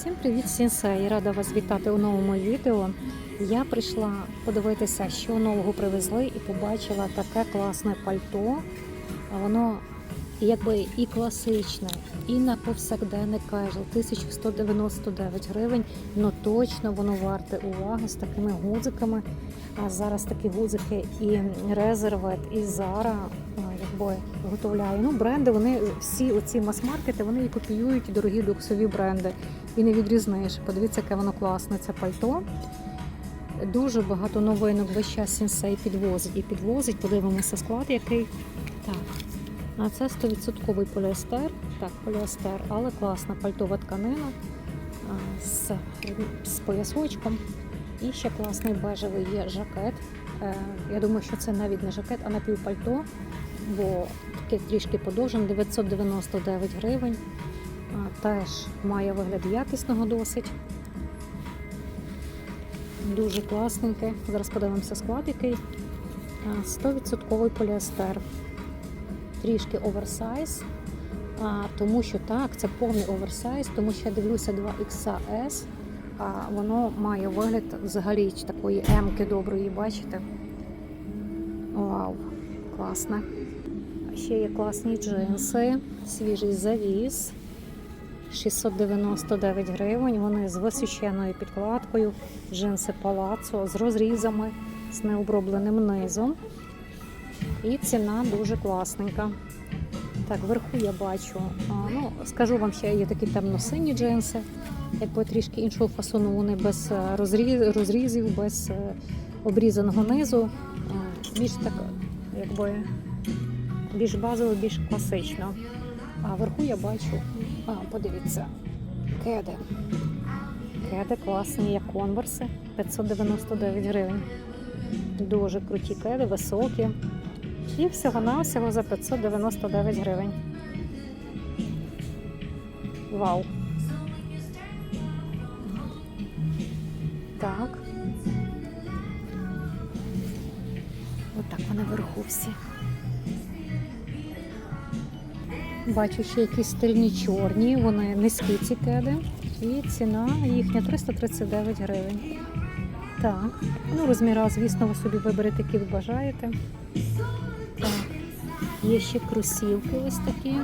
Всім привіт, сінсей! Рада вас вітати у новому відео. Я прийшла подивитися, що нового привезли, і побачила таке класне пальто. Воно якби і класичне, і на повсякденний кежл. 1199 гривень. Ну точно воно варте уваги з такими гудзиками. А зараз такі гудзики і резервет, і зара якби виготовляє. Ну, бренди, вони всі оці мас-маркети, вони копіюють дорогі люксові бренди. І не відрізниш. Подивіться, яке воно класне, це пальто. Дуже багато новинок весь час сінсей підвозить і підвозить. Подивимося склад, який. Так. А це 100% поліестер. Так, поліестер, але класна пальтова тканина з, з поясочком. І ще класний бежевий є жакет. Е, Я думаю, що це навіть не жакет, а напівпальто, бо таке трішки подовжене, 999 гривень. Теж має вигляд якісного досить. Дуже класненьке. Зараз подивимося склад який. 100% поліестер. Трішки оверсайз. Тому що так, це повний оверсайз, тому що я дивлюся 2XS, а воно має вигляд взагалі такої емки доброї, бачите? Вау, класне. Ще є класні джинси, свіжий завіс. 699 гривень. Вони з височеною підкладкою, джинси палацо з розрізами, з необробленим низом. І ціна дуже класненька. Так, вверху я бачу. Ну, скажу вам, ще є такі темно-сині джинси, якби трішки іншого фасону, вони без е, розрізів, без е, обрізаного низу. Більш так, якби більш базово, більш класично. А вверху я бачу, а, подивіться, кеди. Кеди класні, як конверси, 599 гривень. Дуже круті кеди, високі. І всього-навсього за 599 гривень. Вау. Так. Отак вони вверху всі. Бачу ще якісь стильні чорні, вони низькі ці кеди. І ціна їхня 339 гривень. Так, ну розміра, звісно, ви собі виберете, які ви бажаєте. Так. Є ще кросівки ось такі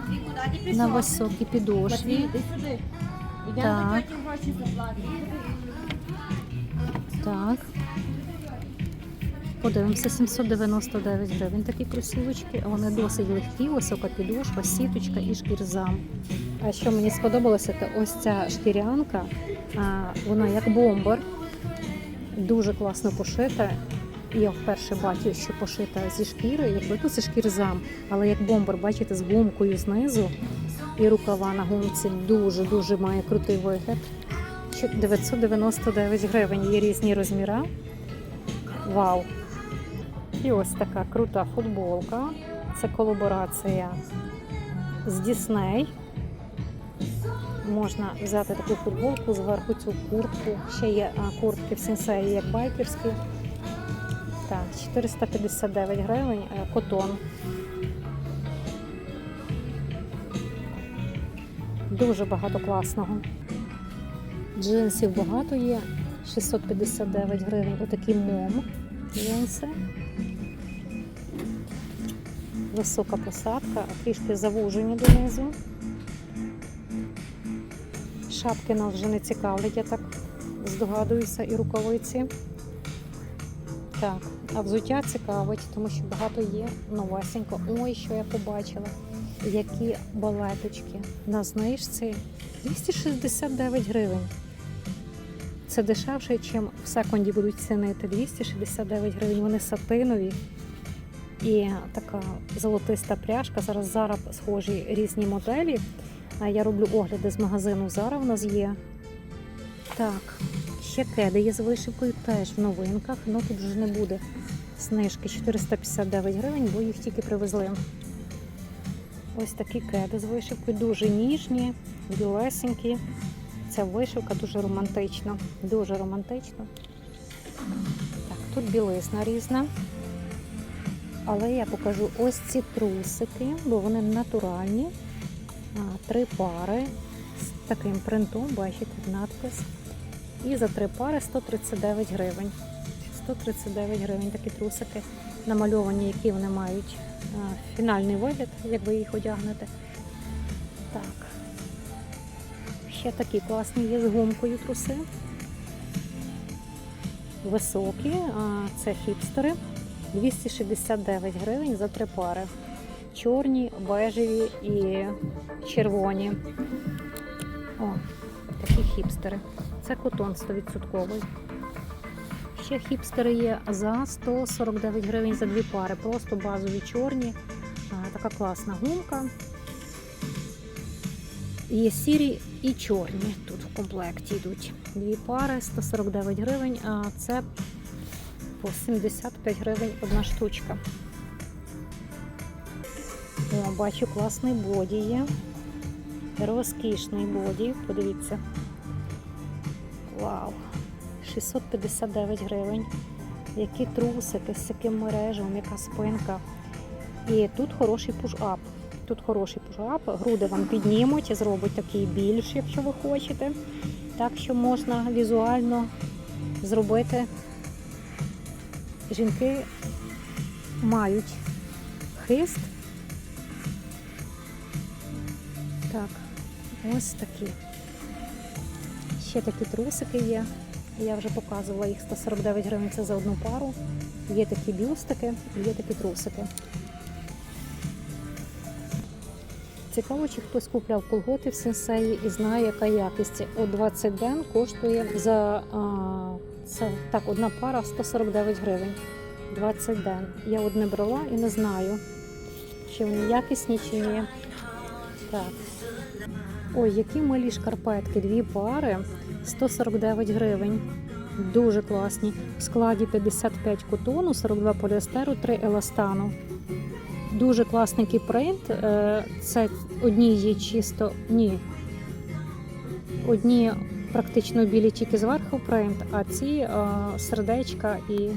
на високій підошві. Так. Так. Подивимося, 799 гривень такі кросівочки. Вони досить легкі, висока підошва, сіточка і шкірзам. А що мені сподобалося, то ось ця шкірянка, вона як бомбер, дуже класно пошита. Я вперше бачу, що пошита зі шкіри, якби тут це шкірзам, але як бомбер, бачите, з гумкою знизу і рукава на гумці дуже-дуже має крутий вигляд. 999 гривень є різні розміри. Вау! І ось така крута футболка. Це колаборація з Disney. Можна взяти таку футболку, зверху цю куртку. Ще є куртки в сенсеї, як байкерські. Так, 459 гривень, е, котон. Дуже багато класного. Джинсів багато є. 659 гривень. Отакі мом джинси. Висока посадка, трішки завужені донизу. Шапки нас вже не цікавлять, я так здогадуюся, і рукавиці. Так, а взуття цікавить, тому що багато є новесенько. Ой, що я побачила. Які балеточки на знижці 269 гривень. Це дешевше, ніж в секунді будуть цінити. 269 гривень. Вони сатинові і така золотиста пряжка. Зараз зараз схожі різні моделі. Я роблю огляди з магазину. Зараз в нас є. Так, ще кеди є з вишивкою, теж в новинках. Ну тут вже не буде знижки 459 гривень, бо їх тільки привезли. Ось такі кеди з вишивкою, дуже ніжні, білесенькі. Ця вишивка дуже романтична. Дуже романтична. Так, тут білизна різна. Але я покажу ось ці трусики, бо вони натуральні. Три пари з таким принтом, бачите, надпис. І за три пари 139 гривень. 139 гривень такі трусики намальовані, які вони мають фінальний вигляд, як ви їх одягнете. Так. Ще такі класні є з гумкою труси. Високі, це хіпстери. 269 гривень за три пари. Чорні, бежеві і червоні. О, такі хіпстери. Це котон 100%. Ще хіпстери є за 149 гривень за дві пари. Просто базові чорні. Така класна гумка. Є сірі і чорні. Тут в комплекті йдуть. Дві пари 149 гривень, а це по 75 гривень одна штучка. О, бачу класний боді є. Розкішний боді. Подивіться. Вау! 659 гривень. Які трусики з яким мережем, яка спинка. І тут хороший пуш-ап. Тут хороший пуш-ап. Груди вам піднімуть, зробить такий більш, якщо ви хочете. Так що можна візуально зробити. Жінки мають хист. Так, ось такі. Ще такі трусики є. Я вже показувала їх 149 гривень це за одну пару. Є такі бюстики, є такі трусики. Цікаво, чи хтось купляв колготи в сенсеї і знає, яка якість. О 20 ден коштує за це так, одна пара 149 гривень. 20 ден. Я одне брала і не знаю, чи вони якісні, чи ні. Так. Ой, які малі шкарпетки, дві пари 149 гривень. Дуже класні. В складі 55 котону, 42 поліестеру, 3 еластану. Дуже класний кіпринт. Е, Це одні є чисто. Ні. Одні практично білі тільки зверху принт, а ці е, сердечка і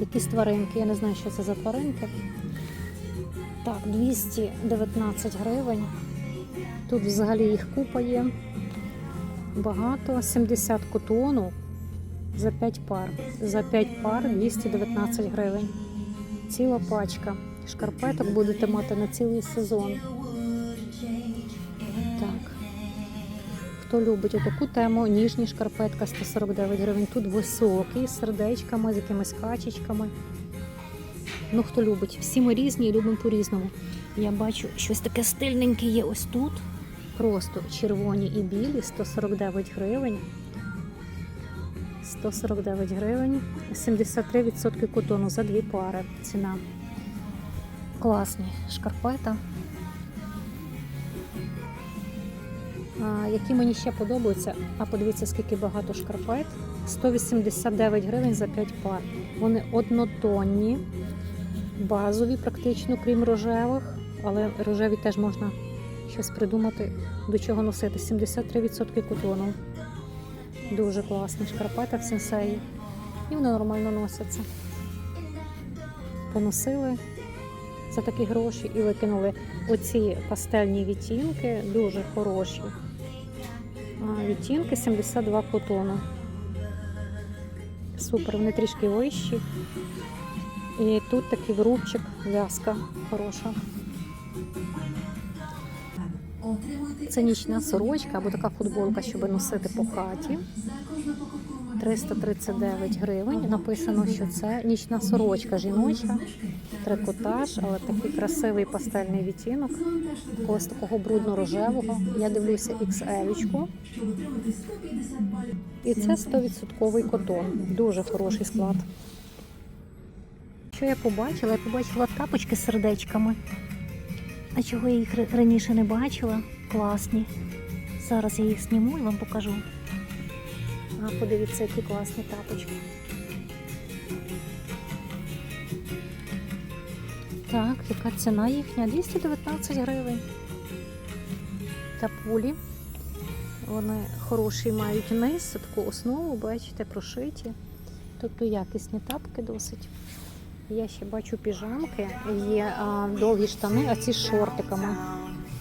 якісь тваринки. Я не знаю, що це за тваринки. Так, 219 гривень. Тут взагалі їх купа є. Багато. 70 котону за 5 пар. За 5 пар 219 гривень. Ціла пачка. Шкарпеток будете мати на цілий сезон. Хто любить таку тему, ніжні шкарпетка 149 гривень. Тут високий, з сердечками, з якимись качечками. Ну, хто любить. Всі ми різні і любимо по-різному. Я бачу, щось таке стильненьке є ось тут. Просто червоні і білі 149 гривень. 149 гривень, 73% котону за дві пари. Ціна. Класні шкарпета. Які мені ще подобаються. А подивіться, скільки багато шкарпет. 189 гривень за 5 пар. Вони однотонні, базові, практично, крім рожевих, але рожеві теж можна щось придумати, до чого носити. 73% котону. Дуже класні шкарпета в сенсеї. І вони нормально носяться. Поносили за такі гроші і викинули оці пастельні відтінки, дуже хороші. Відтінки 72 котону. Супер, вони трішки вищі. І тут такий врубчик, в'язка хороша. Це нічна сорочка або така футболка, щоб носити по хаті. 339 гривень. Написано, що це нічна сорочка жіноча, трикотаж, але такий красивий пастельний відтінок. Ось такого брудно-рожевого. Я дивлюся XL. І це 100% котон. Дуже хороший склад. Що я побачила? Я побачила тапочки з сердечками. А чого я їх раніше не бачила? Класні. Зараз я їх зніму і вам покажу. А, подивіться, які класні тапочки. Так, яка ціна їхня? 219 гривень. Тапулі. Вони хороші мають низ, таку основу, бачите, прошиті. Тобто якісні тапки досить. Я ще бачу піжамки, є а, довгі штани, а ці з шортиками.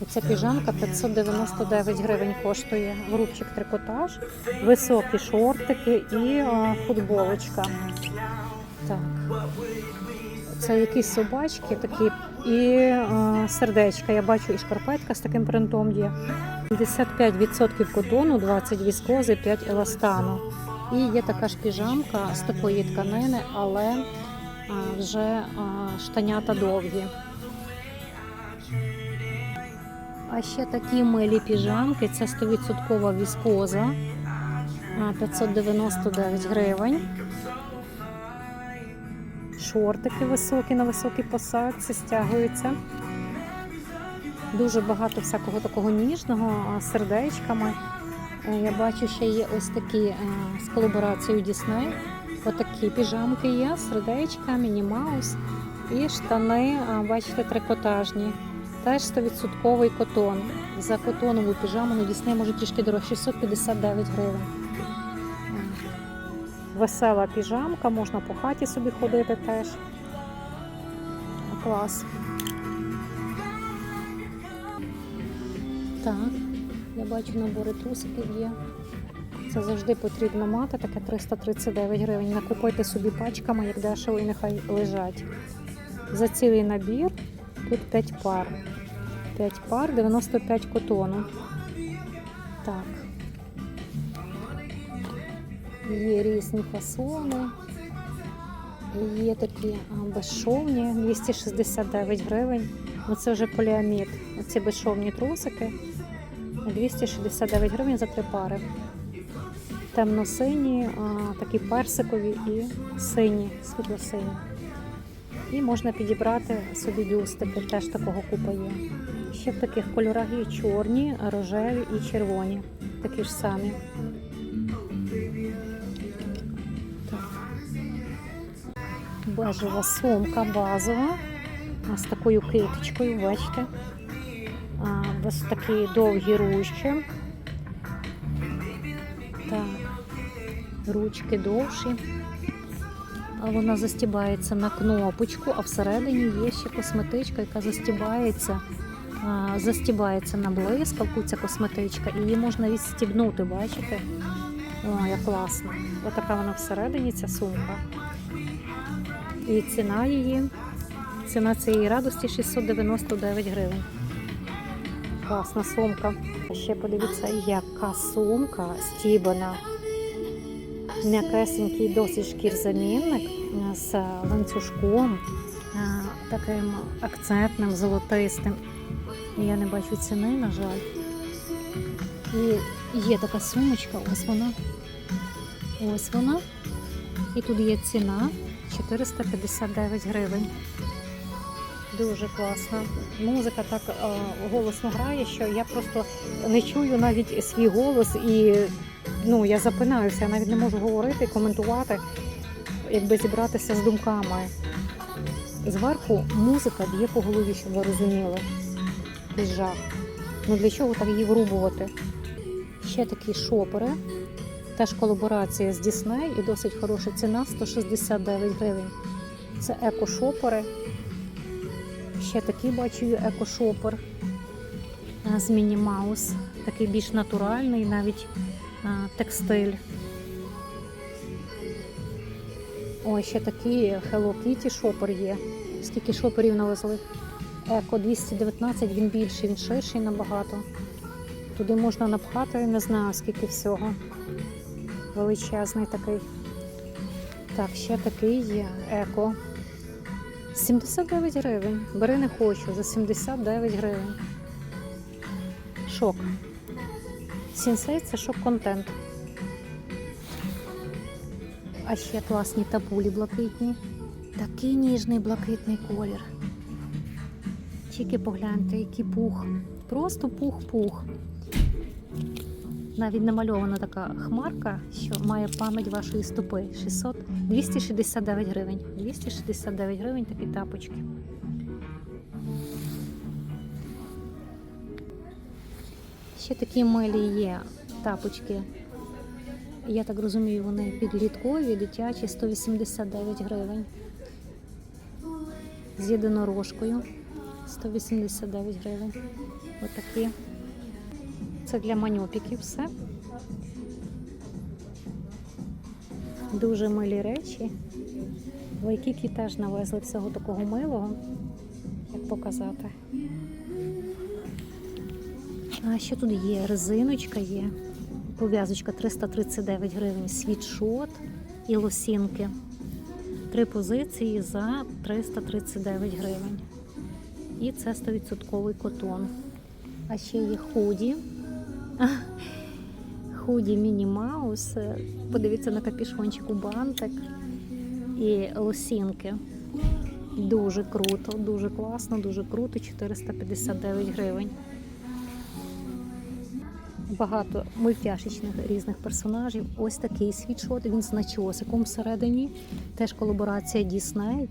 Оця піжамка 599 гривень коштує. Грубчик трикотаж, високі шортики і а, футболочка. Так. Це якісь собачки такі і а, сердечка. Я бачу і шкарпетка з таким принтом є. 55% котону, 20 віскози, 5 еластану. І є така ж піжамка з такої тканини, але а, вже а, штанята довгі. А ще такі милі піжамки, це 100% віскоза, а, 599 гривень. Шортики високі на високій посадці стягуються. Дуже багато всякого такого ніжного сердечками. Е, Я бачу, ще є ось такі е, з колаборацією Disney. Отакі піжамки є, сердечка, міні-маус і штани, бачите, трикотажні. Теж 100% котон. За котонову піжаму на Disney може трішки дорожче 659 гривень. Весела піжамка, можна по хаті собі ходити теж. Клас. Так, я бачу набори трусиків є. Це завжди потрібно мати, таке 339 гривень. Накупуйте собі пачками, як дешево, і нехай лежать. За цілий набір тут 5 пар. 5 пар, 95 котону. Так. Є різні фасони. Є такі безшовні, 269 гривень. Ну це вже поліамід. Оці безшовні трусики. 269 гривень за три пари. Темно-сині, такі персикові і сині, світло-сині. І можна підібрати собі бюстики, теж такого купа є. Ще в таких кольорах є чорні, рожеві і червоні. Такі ж самі. Бежева сумка базова. З такою киточкою, бачите. Ось такі довгі ручки. Так. Ручки довші. Вона застібається на кнопочку, а всередині є ще косметичка, яка застібається, застібається на блискавку, ця косметичка, і її можна відстібнути, бачите? О, як класно. Ось така вона всередині, ця сумка. І ціна її, ціна цієї радості 699 гривень. Класна сумка. Ще подивіться, яка сумка стібана. М'якесенький досить шкірзамінник з ланцюжком, е, таким акцентним, золотистим. Я не бачу ціни, на жаль. І є така сумочка, ось вона. Ось вона. І тут є ціна 459 гривень. Дуже класно. Музика так е, голосно грає, що я просто не чую навіть свій голос і ну, я запинаюся, я навіть не можу говорити, коментувати, якби зібратися з думками. Зверху музика б'є по голові, щоб ви розуміли. Жах. Ну для чого так її врубувати? Ще такі шопери. Теж колаборація з Disney і досить хороша ціна 169 гривень. Це еко-шопери. Ще такий бачу еко-шопер з Міні Маус. Такий більш натуральний, навіть а, текстиль. Ой, ще такий Hello Kitty шопер є. Скільки шоперів навезли? Еко 219, він більший, він ширший набагато. Туди можна напхати, не знаю скільки всього. Величезний такий. Так, ще такий є еко. 79 гривень. Бери не хочу за 79 гривень. Шок. Сінсей це шок-контент. А ще класні табулі блакитні. Такий ніжний блакитний колір. Тільки погляньте, який пух. Просто пух-пух. Навіть намальована така хмарка, що має пам'ять вашої стопи. 600, 269 гривень. 269 гривень такі тапочки. Ще такі милі є тапочки. Я так розумію, вони підліткові, дитячі 189 гривень. З єдинорожкою 189 гривень. Отакі. Це для маньопіків все. Дуже милі речі. Вайкікі теж навезли всього такого милого, як показати. А що тут є? Резиночка є. Пов'язочка 339 гривень, світшот і лосінки. Три позиції за 339 гривень. І це 100% котон. А ще є худі. Худі Міні Маус. Подивіться на капішончику бантик і лосінки. Дуже круто, дуже класно, дуже круто. 459 гривень. Багато мультяшечних різних персонажів. Ось такий світшот, він з начосиком всередині. Теж колаборація Disney.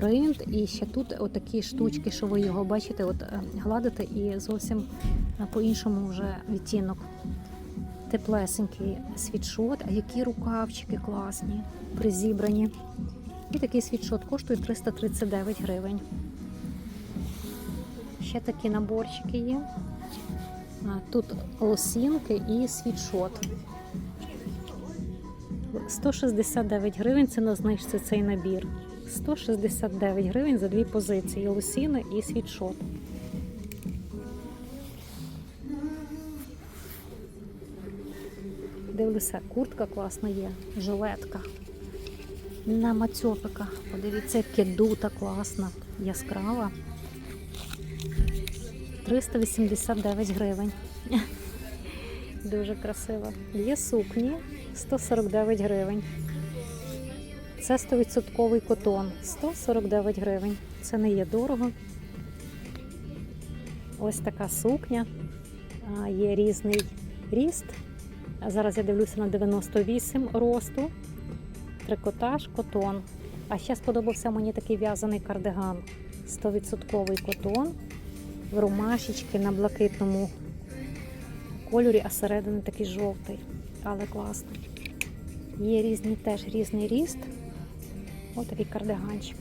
Принт, і ще тут отакі штучки, що ви його бачите, от е, гладите і зовсім е, по-іншому вже відтінок. Теплесенький світшот, а які рукавчики класні, призібрані. І такий світшот коштує 339 гривень. Ще такі наборчики є. Тут лосінки і світшот. 169 гривень це на знижці цей набір. 169 гривень за дві позиції: лосіни і світшот. Дивлюся, куртка класна є, жилетка. На мацьопика. Подивіться, яке дута класна, яскрава. 389 гривень. Дуже красиво. Є сукні 149 гривень. Це 100% котон 149 гривень. Це не є дорого. Ось така сукня. Є різний ріст. Зараз я дивлюся на 98 росту. Трикотаж, котон. А ще сподобався мені такий в'язаний кардиган. 100% котон в ромашечки на блакитному кольорі, а середини такий жовтий, але класний. Є різні теж різний ріст. Ось такий кардиганчик.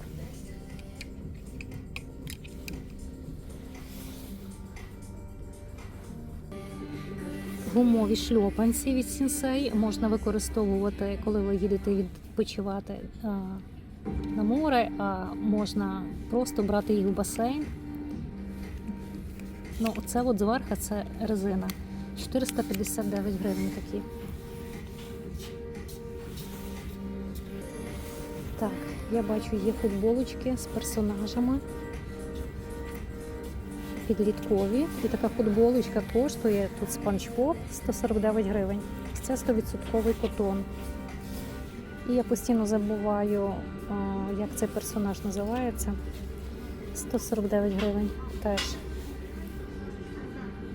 Гумові шльопанці від Сінсей можна використовувати, коли ви їдете відпочивати а, на море, а можна просто брати їх в басейн. Ну, це от зверху це резина. 459 гривень такі. Я бачу, є футболочки з персонажами. Підліткові. І така футболочка коштує тут спанч Боб 149 гривень. Це 100% котон. І я постійно забуваю, як цей персонаж називається. 149 гривень теж.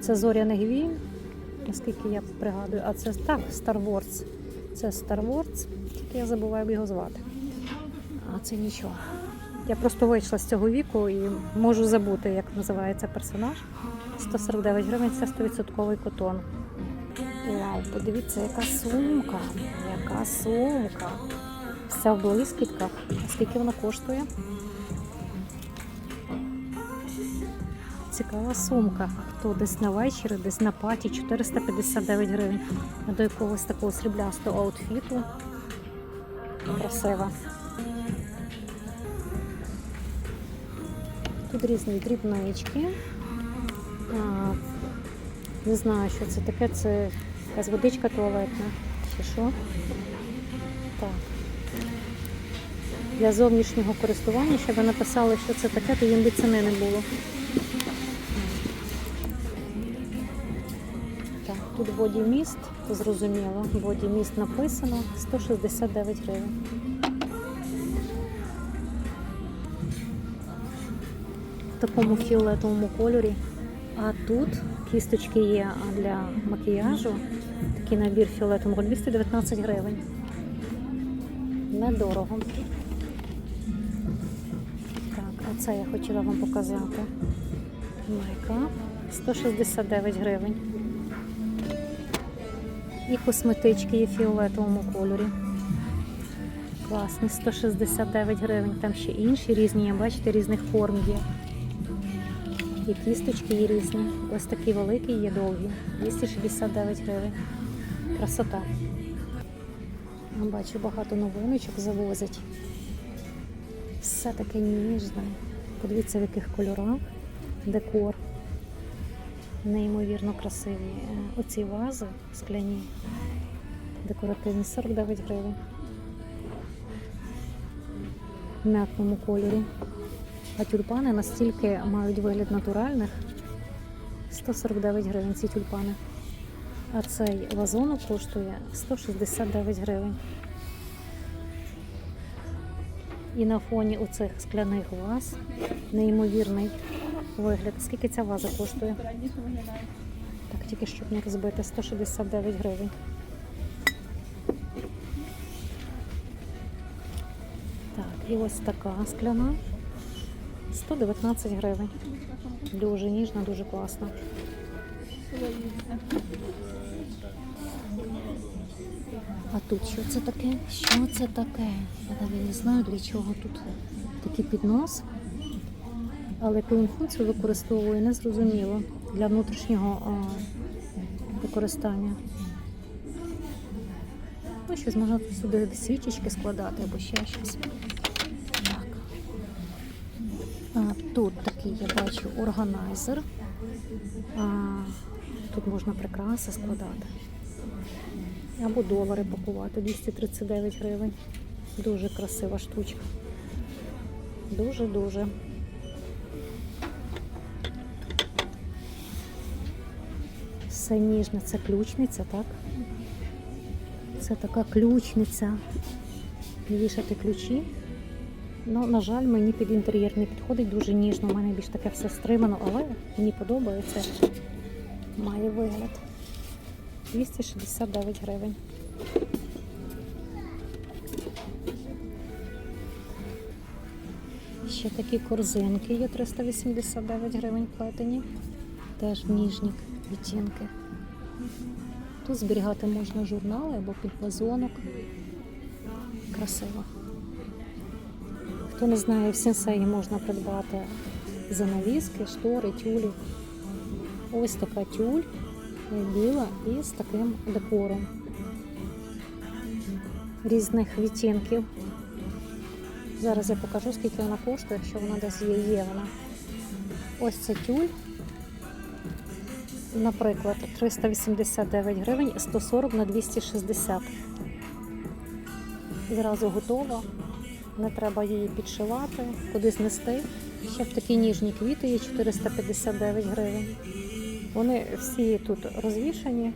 Це Зоряний Гвіль, наскільки я пригадую, а це так, Star Wars. Це Star Wars, тільки я забуваю його звати. Це нічого. Я просто вийшла з цього віку і можу забути, як називається персонаж. 149 гривень це 100% котон. Вау, подивіться, яка сумка. Яка сумка. Вся в блискітках. Скільки вона коштує? Цікава сумка. Хто десь на вечір, десь на паті 459 гривень. До якогось такого сріблястого аутфіту. Красива. Різні дрібнички. Не знаю, що це таке. Це якась водичка туалетна. Чи що? Так. Для зовнішнього користування, щоб написали, що це таке, то їм би ціни не було. Так, тут бодіміст, то зрозуміло. Бодіміст написано 169 гривень. Такому фіолетовому кольорі. А тут кісточки є для макіяжу. Такий набір фіолетового 219 гривень. Недорого. Так, а це я хотіла вам показати. Майка 169 гривень. І косметички є в фіолетовому кольорі. Класні, 169 гривень. Там ще інші різні, бачите, різних форм є. І кісточки є різні. Ось такі великі є довгі. 269 гривень. Красота. Бачу, багато новиночок завозять. Все таке ніжне. Подивіться, в яких кольорах. Декор. Неймовірно красиві. Оці вази скляні. Декоративні 49 гривень. В м'ятному кольорі. А тюльпани настільки мають вигляд натуральних. 149 гривень ці тюльпани. А цей вазонок коштує 169 гривень. І на фоні оцих скляних ваз неймовірний вигляд. Скільки ця ваза коштує? Так, тільки щоб не розбити, 169 гривень. Так, і ось така скляна. 119 гривень. Дуже ніжна, дуже класна. А тут що це таке? Що це таке? Я навіть не знаю для чого тут такий піднос. Але яку функцію використовує, не зрозуміло для внутрішнього використання. Ну, щось можна сюди свічечки складати або ще щось. Так. А, тут такий я бачу органайзер. А, тут можна прикраси складати. Або долари пакувати 239 гривень. Дуже красива штучка. Дуже-дуже. Все ніжне, це ключниця, так? Це така ключниця. Вішати ключі. Ну, на жаль, мені під інтер'єр не підходить дуже ніжно. У мене більш таке все стримано, але мені подобається. Має вигляд. 269 гривень. Ще такі корзинки є 389 гривень плетені. Теж ніжні відтінки. Тут зберігати можна журнали або підвазонок. Красиво. Хто не знає, в сенсеї можна придбати занавіски, штори, тюлі. Ось така тюль біла і з таким декором різних відтінків. Зараз я покажу, скільки вона коштує, якщо вона десь є, є вона. Ось це тюль. Наприклад, 389 гривень, 140 на 260. Зразу готова. Не треба її підшивати, кудись нести. Ще такі ніжні квіти є 459 гривень. Вони всі тут розвішані.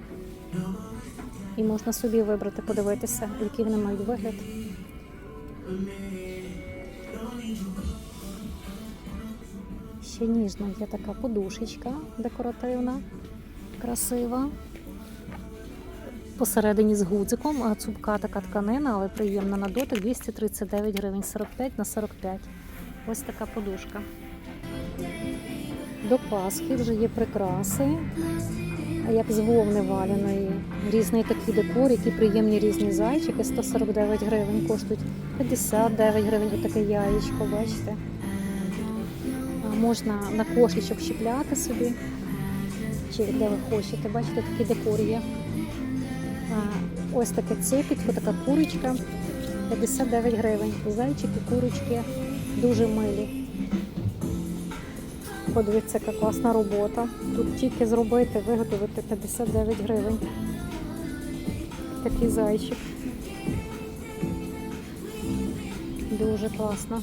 І можна собі вибрати, подивитися, який вони мають вигляд. Ще ніжна є така подушечка декоративна, красива. Посередині з гудзиком, цупка така тканина, але приємна на дотик 239 гривень 45 на 45. Ось така подушка. До Пасхи вже є прикраси, як з вовни валяної. Різний такий декор, які приємні різні зайчики. 149 гривень коштують 59 гривень. Отаке яєчко, бачите. Можна на кошечок щепляти собі. Чи де ви хочете, бачите, такий декор є. Ось таке цепітко, така курочка. 59 гривень. Зайчики, курочки дуже милі. Подивіться, яка класна робота. Тут тільки зробити, виготовити 59 гривень. Такий зайчик. Дуже класно.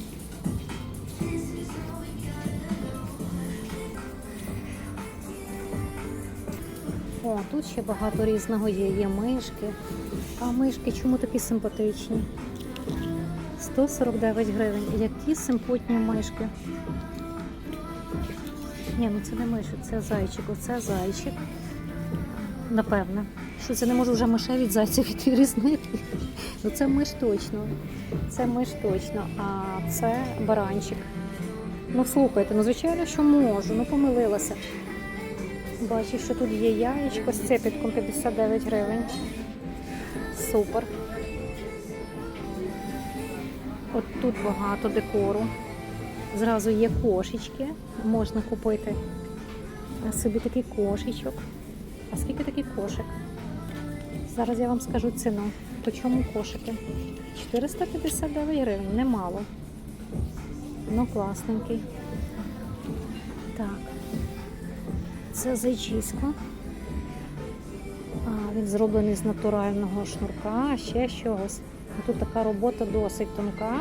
О, тут ще багато різного є. Є мишки. А мишки чому такі симпатичні? 149 гривень. Які симпотні мишки. Ні, ну це не мишик, це зайчик. Оце зайчик. Напевне. Що це не можу вже мишей від зайців відрізнити. Ну це миш точно. Це миш точно. А це баранчик. Ну слухайте, ну звичайно, що можу, ну помилилася. Бачу, що тут є яєчко з цепітком 59 гривень. Супер. От тут багато декору. Зразу є кошечки, можна купити собі такий кошечок. А скільки такий кошик? Зараз я вам скажу ціну. По чому кошики? 459 гривень, немало. Ну, класненький. Так. Це зайчисько. Він зроблений з натурального шнурка, ще чогось. Тут така робота досить тонка.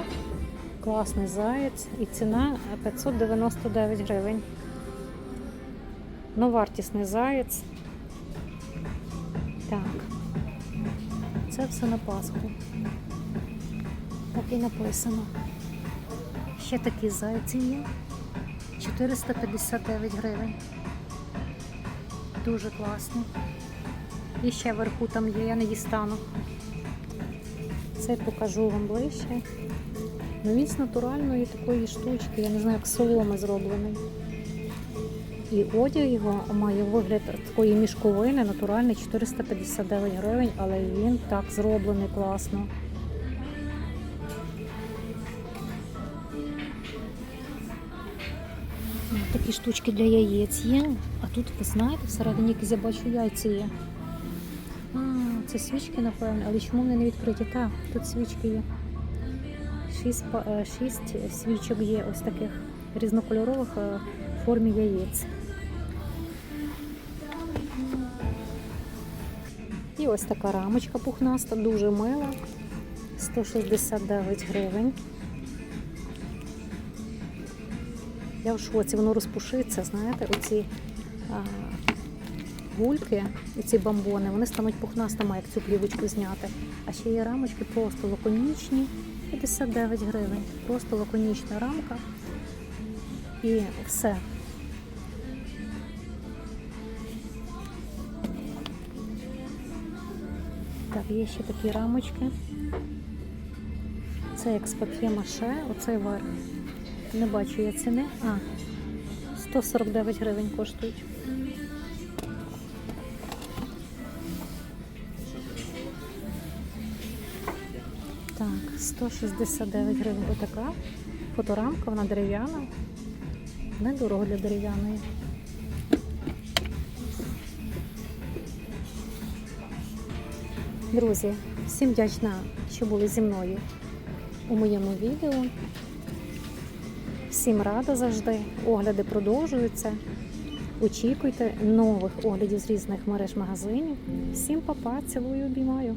Класний заєць і ціна 599 гривень. Ну, вартісний заєць. Так. Це все на Пасху. Так і написано. Ще такі зайці є. 459 гривень. Дуже класний. І ще вверху там є, я не дістану. Це покажу вам ближче. Ну він з натуральної такої штучки, я не знаю, як соломи зроблений. І одяг його має вигляд такої мішковини, натуральний 459 гривень, але він так зроблений класно. Такі штучки для яєць є. А тут, ви знаєте, всередині якісь я бачу яйця є. А, це свічки, напевно, але чому вони не відкриті? Так, тут свічки є. Шість, е, шість свічок є ось таких різнокольорових е, в формі яєць. І ось така рамочка пухнаста, дуже мила. 169 гривень. Я в шоці, воно розпушиться, знаєте, оці а, гульки, ці бамбони, вони стануть пухнастими, як цю плівочку зняти. А ще є рамочки просто лаконічні, 59 гривень. Просто лаконічна рамка. І все. Так, є ще такі рамочки. Це як з пап'є-маше, оцей верх. Не бачу я ціни. А, 149 гривень коштують. Так, 169 гривень отака. Фоторамка, вона дерев'яна. Недорого для дерев'яної. Друзі, всім вдячна, що були зі мною у моєму відео. Всім рада завжди. Огляди продовжуються. Очікуйте нових оглядів з різних мереж магазинів. Всім па-па, цілую, обіймаю.